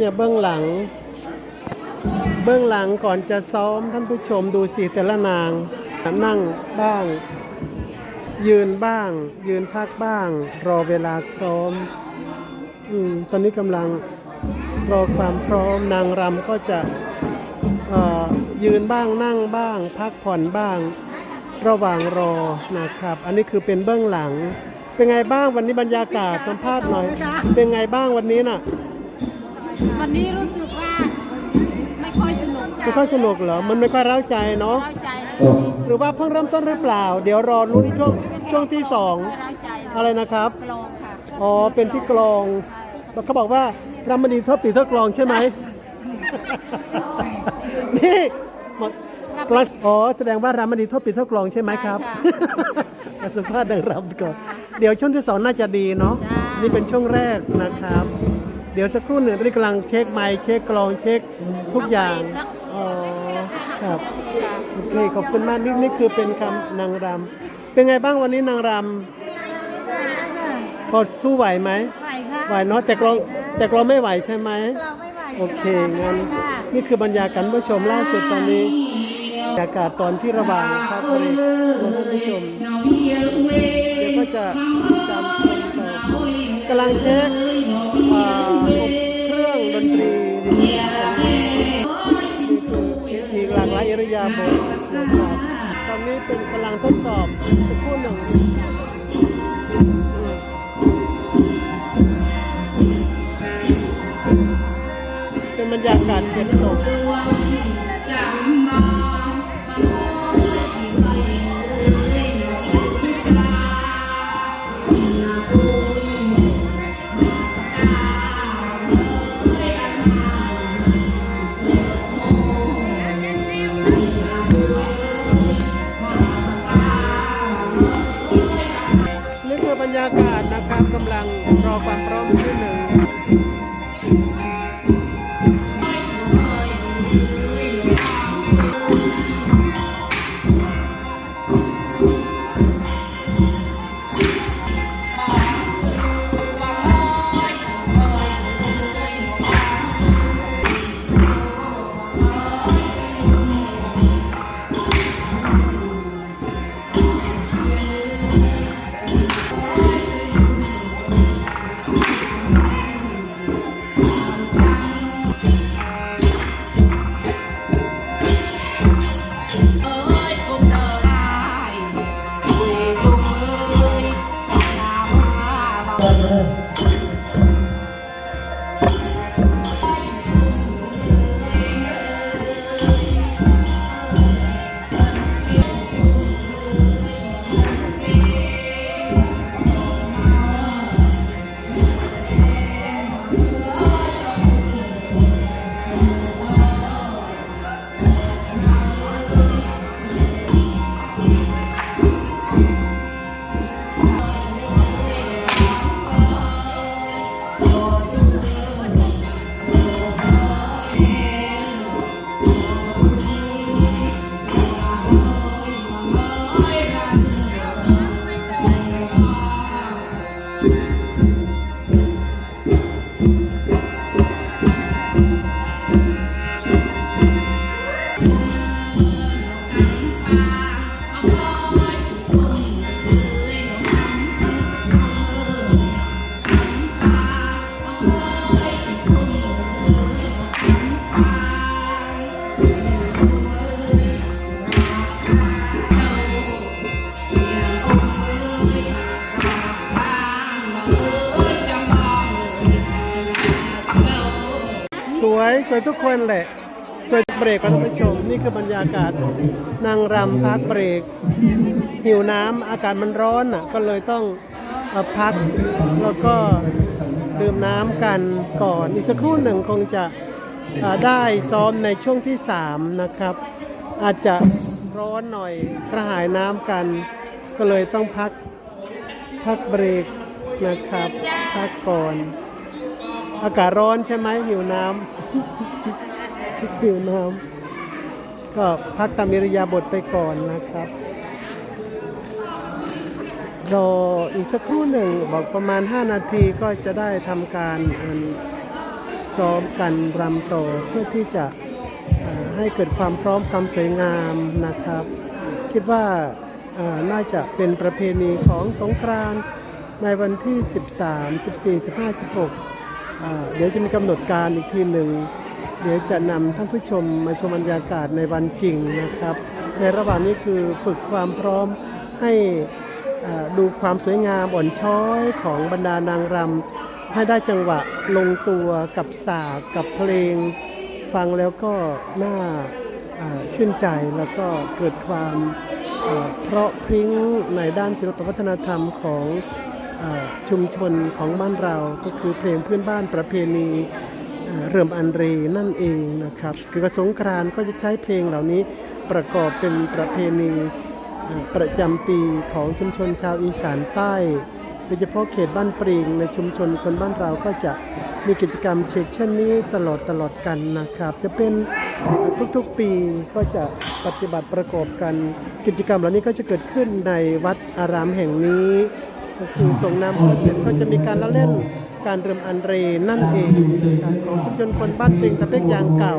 เนี่ยเบื้องหลัง เบื้องหลังก่อนจะซ้อมท่านผู้ชมดูสิแต่ละนางนั่งบ้าง ยืนบ้าง ยืนพักบ้าง รอเวลาพร้อมอืมตอนนี้กำลังรอความพร้อมนางรำก็จะเอ่อยืนบ้างนั่งบ้าง พักผ่อนบ้าง ระหว่างรอนะครับ อันนี้คือเป็นเบื้องหลัง เป็นไงบ้างวันนี้บรรยากาศสัมภาษณ์หน่อย เป็นไงบ้างวันนี้น่ะ วันนี้รู้สึกว่าไม่ค่อยสนุกค่ะไม่ค่อยสนุกเหรอ มันไม่ค่อยเร้าใจเนาะร้อยใจเลยหรือว่าเพิ่งเริ่มต้นหรือเปล่า เดี๋ยวรอลุ้นช่วงช่วงที่สองไม่ร้อยใจเลยอะไรนะครับ กลองค่ะอ๋อ เป็นที่กลองเขาบอกว่ารำมณีทบปีเท่ากลองใช่ไหม นี่บอกกลองอ๋อ แสดงว่ารำมณีทบปีเท่ากลองใช่ไหมครับมาสัมภาษณ์นางรำก่อน เดี๋ยวช่วงที่สองน่าจะดีเนาะ นี่เป็นช่วงแรกนะครับ เดี๋ยวสักครู่หนึ่งตอนนี้กำลังเช็คไมค์เช็คกลองเช็คทุกอย่างอ๋อครับโอเคขอบคุณมากนี่นี่คือเป็นคำนางรำเป็นไงบ้างวันนี้นางรำพอสู้ไหวไหมไหวค่ะไหวเนาะแต่กลองแต่กลองไม่ไหวใช่ไหมเราไม่ไหวโอเคงั้นนี่คือบรรยากาศผู้ชมล่าสุดตอนนี้บรรยากาศตอนที่ระหว่างครับเลยท่านผู้ชมเดี๋ยวก็จะจำคนต่อ กำลังเช็คอ่าเครื่องดนตรีนี่คืออีกหลากหลายอิริยาบถนะครับตอนนี้เป็นกำลังทดสอบสักครู่หนึ่งเป็นบรรยากาศเก็บตก รรยากาศนะครับกำลังรอความพร้อมที่หนึ่ง สวย สวยทุกคนแหละ สวยเบรกก่อนท่านผู้ชมนี่คือบรรยากาศนางรำพักเบรก หิวน้ำอากาศมันร้อนอะก็เลยต้องอพักแล้วก็ดื่มน้ำกันก่อนอีกสักครู่หนึ่งคงจะได้ซ้อมในช่วงที่ 3 นะครับ อาจจะร้อนหน่อยกระหายน้ำกัน ก็เลยต้องพักพักเบรกนะครับ พักก่อน อากาศร้อนใช่ไหมหิวน้ำ หิวน้ำก็พักตามอิริยาบถไปก่อนนะครับ รออีกสักครู่หนึ่งบอกประมาณ 5 นาทีก็จะได้ทำการซ้อมกันรำต่อเพื่อที่จะให้เกิดความพร้อมความสวยงามนะครับ คิดว่าน่าจะเป็นประเพณีของสงกรานต์ในวันที่ 13 14 15 16อ่าเดี๋ยวจะมีกำหนดการอีกทีหนึ่ง เดี๋ยวจะนำท่านผู้ชมมาชมบรรยากาศในวันจริงนะครับ ในระหว่างนี้คือฝึกความพร้อมให้ดูความสวยงามอ่อนช้อยของบรรดานางรำให้ได้จังหวะลงตัวกับสากกับเพลง ฟังแล้วก็น่าชื่นใจแล้วก็เกิดความเพราะพริ้งในด้านศิลปวัฒนธรรมของอชุมชนของบ้านเราก็คือเพลงพื้นบ้านประเพณี เริ่มอันเรนั่นเองนะครับเกี่ยวกับสงกรานต์ก็จะใช้เพลงเหล่านี้ประกอบเป็นประเพณีประจำปีของชุมชนชาวอีสานใต้โดยเฉพาะเขตบ้านปริงในชุมชนคนบ้านเราก็จะมีกิจกรรมเช็คเช่นนี้ตลอดตลอดกันนะครับ จะเป็นทุกๆปีก็จะปฏิบัติประกอบกันกิจกรรมเหล่านี้ก็จะเกิดขึ้นในวัดอารามแห่งนี้ ก็คือส่งน้ำพระเสร็จก็จะมีการละเล่น การเริ่มอันเรนั่นเองของชุมชนคนบ้านปริงตะเป็กยางเก่า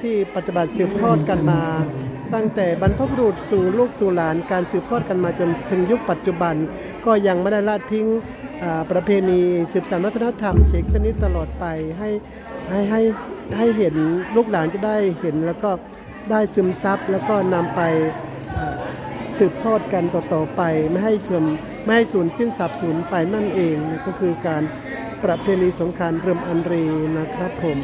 ที่ปฏิบัติสืบทอดกันมา ตั้งแต่บรรพบุรุษสู่ลูกสู่หลานการสืบทอดกันมาจนถึงยุคปัจจุบัน ก็ยังไม่ได้ละทิ้งประเพณีสืบสานวัฒนธรรมเชกชนิดตลอดไปให้ให้ให้ให้เห็นลูกหลานจะได้เห็นแล้วก็ได้ซึมซับแล้วก็นำไปสืบทอดกันต่อๆไปไม่ให้เสื่อม ไม่ให้สูญสิ้นสับสูญไปนั่นเอง ก็คือการประเพณีสงการเริ่มอันเรนะครับผม